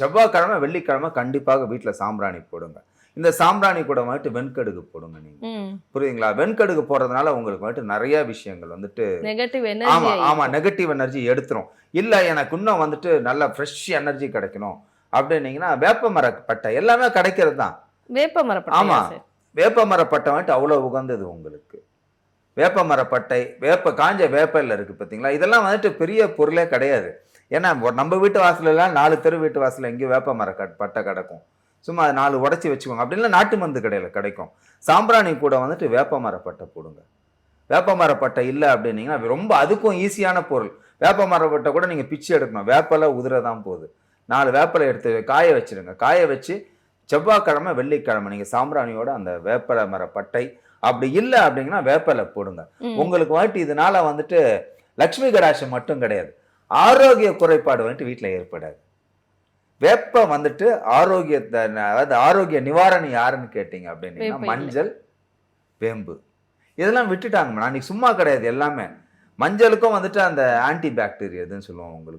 செவ்வாய்க்கிழமை வெள்ளிக்கிழமை கண்டிப்பாக வீட்டில் சாம்பிராணி போடுங்க. இந்த சாம்பிராணி கூட வந்துட்டு வெண்கடுகு போடுங்க நீங்க. புரியுதுங்களா? வெண்கடுகு போடுறதுனால உங்களுக்கு வந்துட்டு நிறைய விஷயங்கள் வந்துட்டு ஆமா எனர்ஜி ஆமா நெகட்டிவ் எனர்ஜி எடுத்துரும். இல்ல எனக்கு இன்னும் வந்துட்டு நல்ல ஃப்ரெஷ் எனர்ஜி கிடைக்கணும் அப்படின்னீங்கன்னா வேப்ப மரப்பட்டை எல்லாமே கிடைக்கிறது தான். வேப்ப மரப்பட்டையா ஆமா. வேப்ப மரப்பட்டை வந்துட்டு அவ்வளோ உகந்தது உங்களுக்கு. வேப்ப மரப்பட்டை வேப்ப காஞ்ச வேப்பல்ல இருக்கு பார்த்தீங்களா இதெல்லாம் வந்துட்டு பெரிய பொருளே கிடையாது. ஏன்னா நம்ம வீட்டு வாசல்ல எல்லாம் நாலு தெரு வீட்டு வாசல்ல எங்கேயும் வேப்ப மர பட்டை கிடக்கும். சும்மா அதை நாலு உடச்சி வச்சுக்கோங்க. அப்படின்னா நாட்டு மருந்து கடையில் கிடைக்கும். சாம்பிராணி கூட வந்துட்டு வேப்ப மரப்பட்டை போடுங்க. வேப்ப மரப்பட்டை இல்லை அப்படின்னீங்கன்னா ரொம்ப அதுக்கும் ஈஸியான பொருள். வேப்ப மரப்பட்டை கூட நீங்கள் பிச்சு எடுக்கணும். வேப்பலை உதிர தான் போகுது. நாலு வேப்பலை எடுத்து காய வச்சிருங்க. காய வச்சு செவ்வாய்க்கிழமை வெள்ளிக்கிழமை நீங்கள் சாம்பிராணியோட அந்த வேப்பலை மரப்பட்டை அப்படி இல்லை அப்படிங்கன்னா வேப்பலை போடுங்க. உங்களுக்கு வந்துட்டு இதனால வந்துட்டு லக்ஷ்மி கடாட்சம் மட்டும் கிடையாது. ஆரோக்கிய குறைபாடு வந்துட்டு வீட்டில் ஏற்படாது. வேப்ப வந்துட்டு ஆரோக்கியத்தை அதாவது ஆரோக்கிய நிவாரணி யாருன்னு கேட்டீங்க அப்படின்னீங்கன்னா இலை. மஞ்சள் வேம்பு. இதெல்லாம் விட்டுட்டாங்க நான் இன்னைக்கு சும்மா கிடையாது எல்லாமே. மஞ்சளுக்கும் வந்துட்டு அந்த ஆன்டி பாக்டீரியதுன்னு சொல்லுவோம் உங்களுக்கு.